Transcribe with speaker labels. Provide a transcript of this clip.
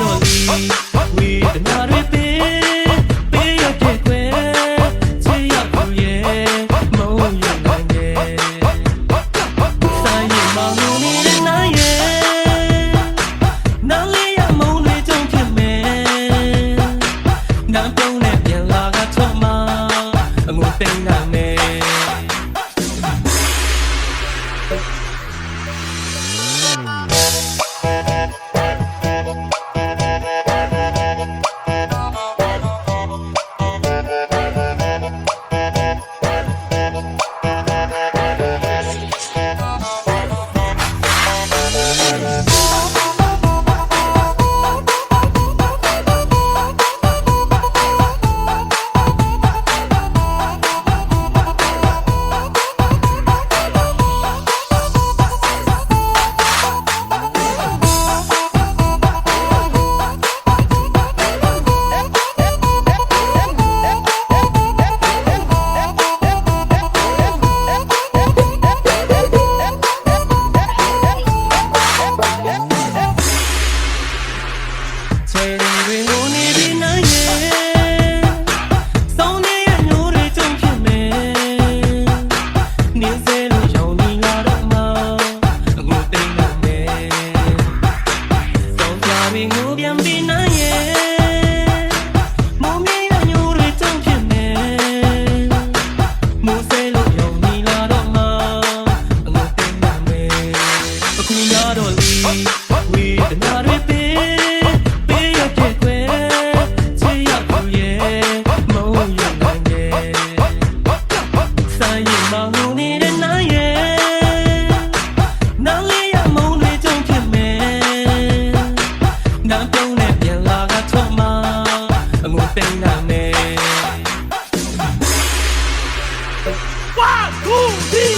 Speaker 1: တော်လီဝီတနာတွေပေးပေးရပြည့်ခွဲချေရကူရဲ့မုံရနိုင်ရဲ့ဆိုင်ရမောင်လို့နေတဲ့နိုင်ရဲ့နားလေးရမုံလေးကြောင့်ဖြစ်မယ်နားတုံးနဲ့ပြန်လာကထွက်မှာအငုံတိန် ပြီးနိုင်ရဲ့မုံ သိမ်းတာနဲ့1
Speaker 2: 2 3